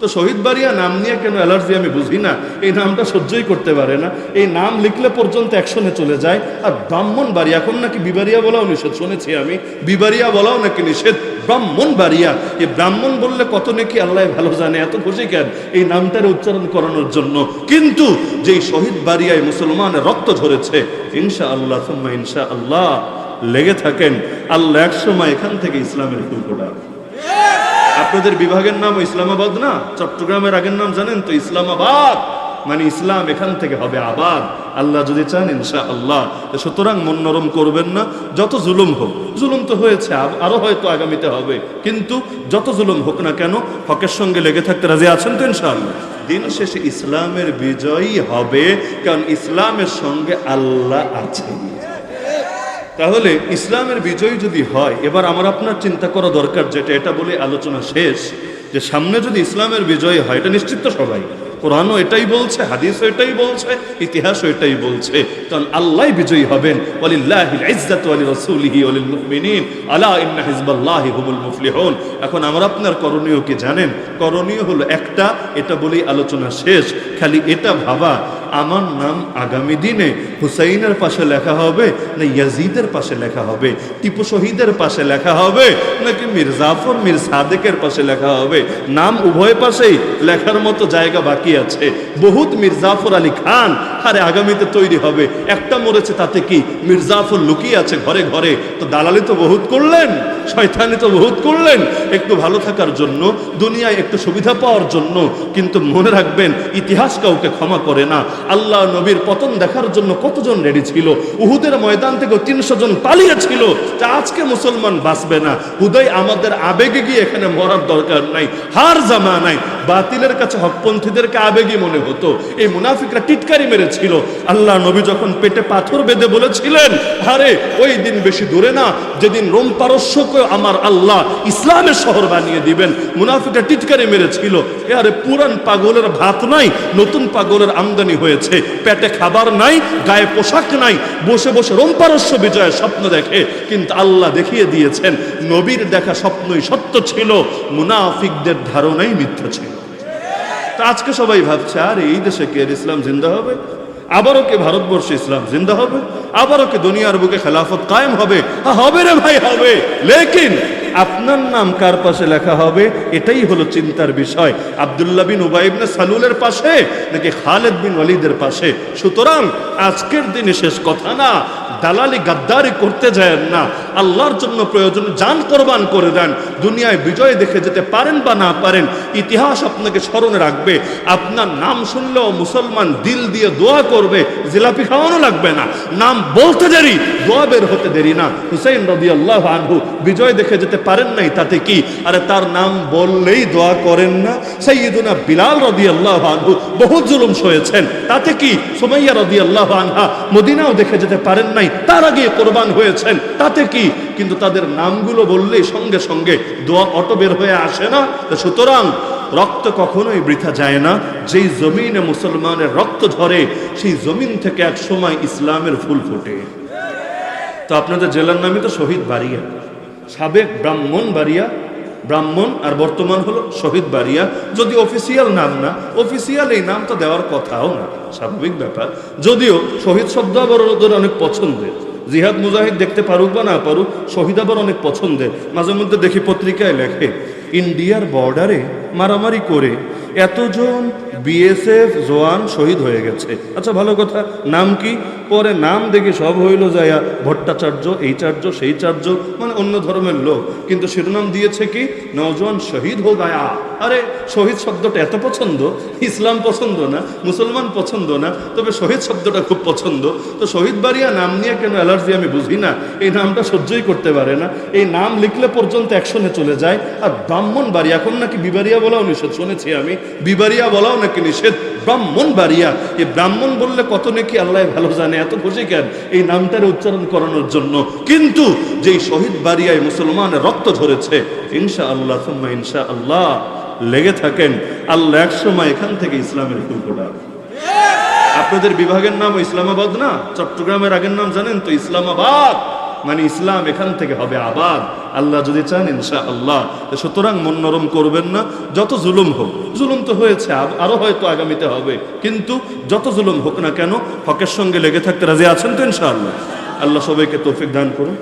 তো শহীদ বাড়িয়া নাম নিয়ে কেন অ্যালার্জি আমি বুঝি না? এই নামটা সহ্যই করতে পারে না। এই নাম লিখলে পর্যন্ত অ্যাকশনে চলে যায়। আর ব্রাহ্মণ বাড়ি এখন নাকি বিবারিয়া বলাও নিষেধ শুনেছি আমি। বিবারিয়া বলাও নাকি নিষেধ? ব্রাহ্মণ বাড়িয়া। এই ব্রাহ্মণ বললে কত নাকি আল্লাহ ভালো জানে, এত খুশি কেন? এই নামটার উচ্চারণ করানোর জন্য। কিন্তু যেই শহীদ বাড়িয়ায় মুসলমানের রক্ত ঝরেছে ইনশা আল্লাহ ইনশা আল্লাহ লেগে থাকেন আল্লাহ একসময় এখান থেকে ইসলামের ফুল আপনাদের বিভাগের নাম ইসলামাবাদ না? চট্টগ্রামের আগের নাম জানেন তো ইসলামাবাদ? মানে ইসলাম এখান থেকে হবে আবাদ। আল্লাহ যদি চান ইনশা আল্লাহ সুতরাং মন নরম করবেন না। যত জুলুম হোক, জুলুম তো হয়েছে আরও হয়তো আগামীতে হবে। কিন্তু যত জুলুম হোক না কেন, হকের সঙ্গে লেগে থাকতে রাজি আছেন তো ইনশাআল্লাহ। দিন শেষে ইসলামের বিজয়ী হবে, কারণ ইসলামের সঙ্গে আল্লাহ আছে। তাহলে ইসলামের বিজয় যদি হয়, এবার আমার আপনার চিন্তা করা দরকার যেটা, এটা বলে আলোচনা শেষ, যে সামনে যদি ইসলামের বিজয় হয়, এটা নিশ্চিত তো সবাই। কোরআনও এটাই বলছে, হাদিসও এটাই বলছে, ইতিহাসও এটাই বলছে। কারণ আল্লাহ বিজয়ী হবেন। এখন আমার আপনার করণীয় কি জানেন? করণীয় হলো একটা, এটা বলেই আলোচনা শেষ। খালি এটা ভাবা আমার নাম আগামী দিনে হুসাইনের পাশে লেখা হবে, না ইয়াজিদের পাশে লেখা হবে, টিপু শহীদের পাশে লেখা হবে, নাকি মীর জাফর, মীর সাদেকের পাশে লেখা হবে। নাম উভয় পাশেই লেখার মতো জায়গা বাকি আছে। বহুত মীর জাফর আলী খান, আরে আগামীতে তৈরি হবে। একটা মরেছে তাতে কি মীর জাফর লুকিয়ে আছে ঘরে ঘরে? তো দালালি তো বহুত করলেন, শয়তানি তো বহুত করলেন। একটু ভালো থাকার জন্য দুনিয়ায় একটু সুবিধা পাওয়ার জন্য, কিন্তু মনে রাখবেন, ইতিহাস কাউকে ক্ষমা করে না। আল্লাহ নবীর পতন দেখার জন্য কতজন রেডি ছিল? উহুদের ময়দান থেকে তিনশো জন পালিয়েছিল তা আজকে মুসলমান বাঁচবে না। হুদয় আমাদের আবেগে গিয়ে এখানে মরার দরকার নাই, হার জামা নাই। বাতিলের কাছে হকপন্থীদেরকে আবেগী মনে হতো। এই মুনাফিকরা টিটকারি মেরেছিল। আল্লাহ নবী যখন পেটে পাথর বেঁধে বলেছিলেন, আরে, ওই দিন বেশি দূরে না, যেদিন রোম পারস্যকে আমার আল্লাহ ইসলামের শহর বানিয়ে দিবেন। মুনাফিকরা টিটকারি মেরেছিল। এ আরে পুরান পাগলের ভাত নাই, নতুন পাগলের আমদানি হয়েছে। পেটে খাবার নাই, গায়ে পোশাক নাই, বসে বসে রোম পারস্য বিজয়ের স্বপ্ন দেখে। কিন্তু আল্লাহ দেখিয়ে দিয়েছেন, নবীর দেখা স্বপ্নই সত্য ছিল, মুনাফিকদের ধারণাই মিথ্যা ছিল। তা আজকে সবাই ভাবছে, আর এই দেশে কে ইসলাম জিন্দা হবে? আবারও কি ভারতবর্ষে ইসলাম জিন্দা হবে? আবারও কি দুনিয়ার বুকে খেলাফত কায়েম হবে? হবে রে ভাই, হবে। লেকিন আপনার নাম কার পাশে লেখা হবে? এটাই হলো চিন্তার বিষয়। আব্দুল্লাহ বিন উবাইবনে সালুলের পাশে নাকি খালেদ বিন ওয়ালিদের পাশে? সুতরাং আজকের দিনে শেষ কথা না। দালালি গাদ্দারি করতে যায় না। আল্লাহর জন্য প্রয়োজন যান কোরবান করে দেন। দুনিয়ায় বিজয় দেখে যেতে পারেন বা না পারেন, ইতিহাস আপনাকে স্মরণে রাখবে। আপনার নাম শুনলেও মুসলমান দিল দিয়ে দোয়া করবে, জিলাপি খাওয়ানো লাগবে না। নাম বলতে দেরি, দোয়া বের হতে দেরি না। হুসাইন রবি আল্লাহ আনহু বিজয় দেখে যেতে পারেন নাই তাতে কি? আরে তার নাম বললেই দোয়া করেন না। সৈয়দুনা বিলাল রবি আল্লাহ আনহু বহু জুলুম সয়েছেন। তাতে কি? সুমাইয়া রবি আল্লাহ আনহা মদিনাও দেখে যেতে পারেন নাই, তার আগে কোরবান হয়েছেন। তাতে কি? কিন্তু তাদের নামগুলো বললেই সঙ্গে সঙ্গে দোয়া অটো বের হয়ে আসে না। সুতরাং রক্ত কখনোই বৃথা যায় না। যেই জমিনে মুসলমানের রক্ত ধরে সেই জমিন থেকে এক সময় ইসলামের ফুল ফোটে। তো আপনাদের জেলার নামই তো শহীদ বাড়িয়া। সাবেক ব্রাহ্মণ বাড়িয়া, ব্রাহ্মণ আর বর্তমান হলো শহীদ বাড়িয়া। যদি অফিসিয়াল নাম না অফিসিয়াল এই নামটা দেওয়ার কথাও না, স্বাভাবিক ব্যাপার। যদিও শহীদ শব্দ আবার ওদের অনেক পছন্দের, জিহাদ মুজাহিদ দেখতে পারুক বা না পারুক, শহীদ আবার অনেক পছন্দের। মাঝে মধ্যে দেখি পত্রিকায় লেখে, ইন্ডিয়ার বর্ডারে মারামারি করে এতজন বিএসএফ জোয়ান শহীদ হয়ে গেছে। আচ্ছা ভালো কথা। নাম কি? পরে নাম দেখে সব হইল যায়া, ভট্টাচার্য এই চার্য সেই চার্য মানে অন্য ধর্মের লোক। কিন্তু শিরোনাম দিয়েছে কি? নজন শহীদ হো গায়া আরে, শহীদ শব্দটা এত পছন্দ? ইসলাম পছন্দ না, মুসলমান পছন্দ না, তবে শহীদ শব্দটা খুব পছন্দ। তো শহীদ বাড়িয়া নাম নিয়ে কেন অ্যালার্জি আমি বুঝি না? এই নামটা সহ্যই করতে পারে না। এই নাম লিখলে পর্যন্ত অ্যাকশনে চলে যায়। আর ব্রাহ্মণ বাড়ি এখন নাকি বিবারিয়া বলাও নিষেধ শুনেছি আমি। বিবারিয়া বলাও নাকি নিষেধ? ব্রাহ্মণ বাড়িয়া। এই ব্রাহ্মণ বললে কত নাকি আল্লাহ ভালো জানে, এত খুশি কেন? এই নামটার উচ্চারণ করানোর জন্য। কিন্তু যেই শহীদ বাড়িয়ায় মুসলমানের রক্ত ঝরেছে ইনশা আল্লাহ ইনশা আল্লাহ লেগে থাকেন, আল্লাহ একসময় এখান থেকে ইসলামের ফুল আপনাদের বিভাগের নাম ইসলামাবাদ না? চট্টগ্রামের আগের নাম জানেন তো, ইসলামাবাদ। মানে ইসলাম এখান থেকে হবে আবাদ। আল্লাহ যদি চান ইনশা আল্লাহ সুতরাং মন নরম করবেন না, যত জুলুম হোক। জুলুম তো হয়েছে আরও হয়তো আগামীতে হবে। কিন্তু যত জুলুম হোক না কেন, হকের সঙ্গে লেগে থাকতে রাজি আছেন তো ইনশা আল্লাহ আল্লাহ সবাইকে তৌফিক দান করুন।